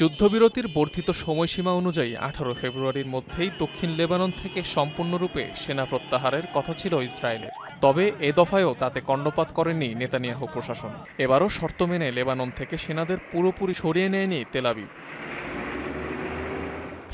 যুদ্ধবিরতির বর্ধিত সময়সীমা অনুযায়ী আঠারো ফেব্রুয়ারির মধ্যেই দক্ষিণ লেবানন থেকে সম্পূর্ণরূপে সেনা প্রত্যাহারের কথা ছিল ইসরায়েলের। তবে এ দফায়ও তাতে কর্ণপাত করেনি নেতানিয়াহু প্রশাসন। এবারও শর্ত মেনে লেবানন থেকে সেনাদের পুরোপুরি সরিয়ে নেয়নি তেলাবিব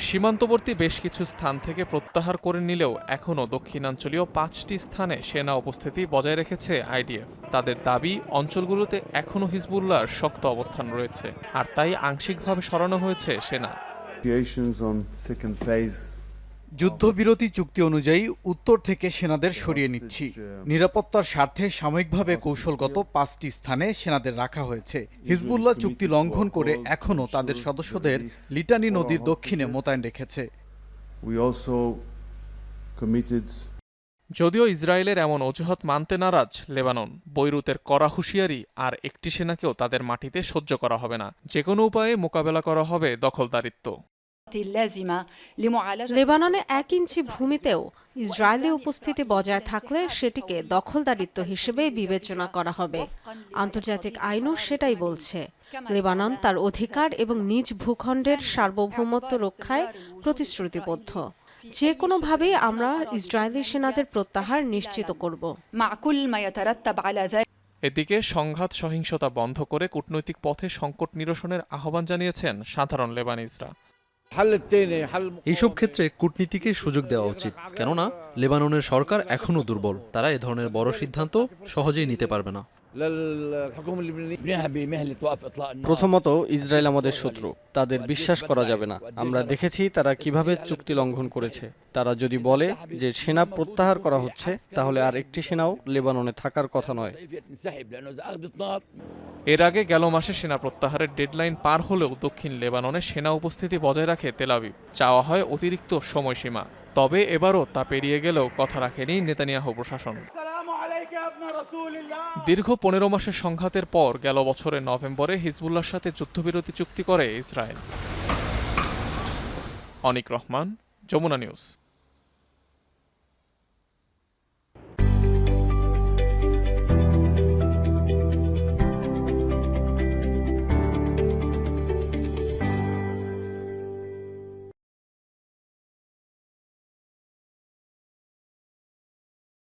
সীমান্তবর্তী বেশ কিছু স্থান থেকে প্রত্যাহার করে নিলেও এখনও দক্ষিণাঞ্চলীয় পাঁচটি স্থানে সেনা উপস্থিতি বজায় রেখেছে আইডিএফ। তাদের দাবি, অঞ্চলগুলোতে এখনও হিজবুল্লাহর শক্ত অবস্থান রয়েছে। আর তাই আংশিকভাবে সরানো হয়েছে সেনা। যুদ্ধবিরতি চুক্তি অনুযায়ী উত্তর থেকে সেনাদের সরিয়ে নিচ্ছি। নিরাপত্তার স্বার্থে সাময়িকভাবে কৌশলগত পাঁচটি স্থানে সেনাদের রাখা হয়েছে। হিজবুল্লাহ চুক্তি লঙ্ঘন করে এখনও তাদের সদস্যদের লিটানি নদীর দক্ষিণে মোতায়েন রেখেছে। যদিও ইসরায়েলের এমন অজুহাত মানতে নারাজ লেবানন বৈরুতের কড়া হুঁশিয়ারি আর একটি সেনাকেও তাদের মাটিতে সহ্য করা হবে না। যে কোনো উপায়ে মোকাবেলা করা হবে দখলদারিত্ব। লেবাননে এক ইঞ্চি ভূমিতেও ইসরায়েলি উপস্থিতি বজায় থাকলে সেটিকে দখলদারিত্ব হিসেবে বিবেচনা করা হবে। আন্তর্জাতিক আইনও সেটাই বলছে। লেবানন তার অধিকার এবং নিজ ভূখণ্ডের সার্বভৌমত্ব রক্ষায় প্রতিশ্রুতিবদ্ধ। যে কোনোভাবে আমরা ইসরায়েলি সেনাদের প্রত্যাহার নিশ্চিত করব। এদিকে সংঘাত সহিংসতা বন্ধ করে কূটনৈতিক পথে সংকট নিরসনের আহ্বান জানিয়েছেন সাধারণ লেবানিজরা। এইসব ক্ষেত্রে কূটনীতিকে সুযোগ দেওয়া উচিত। কেননা, লেবাননের সরকার এখনও দুর্বল। তারা এ ধরনের বড় সিদ্ধান্ত সহজেই নিতে পারবে না। প্রথমত ইসরায়েল আমাদের শত্রু তাদের বিশ্বাস করা যাবে না। আমরা দেখেছি তারা কীভাবে চুক্তি লঙ্ঘন করেছে। তারা যদি বলে যে সেনা প্রত্যাহার করা হচ্ছে তাহলে আর একটি সেনাও লেবাননে থাকার কথা নয়। এর আগে গেল মাসে সেনা প্রত্যাহারের ডেডলাইন পার হলেও দক্ষিণ লেবাননে সেনা উপস্থিতি বজায় রাখে তেলাবিব চাওয়া হয় অতিরিক্ত সময়সীমা। তবে এবারও তা পেরিয়ে গেলেও কথা রাখেনি নেতানিয়াহু প্রশাসন। দীর্ঘ পনেরো মাসের সংঘাতের পর গেল বছরের নভেম্বরে হিজবুল্লার সাথে যুদ্ধবিরতি চুক্তি করে ইসরায়েল। অনিক রহমান, যমুনা নিউজ।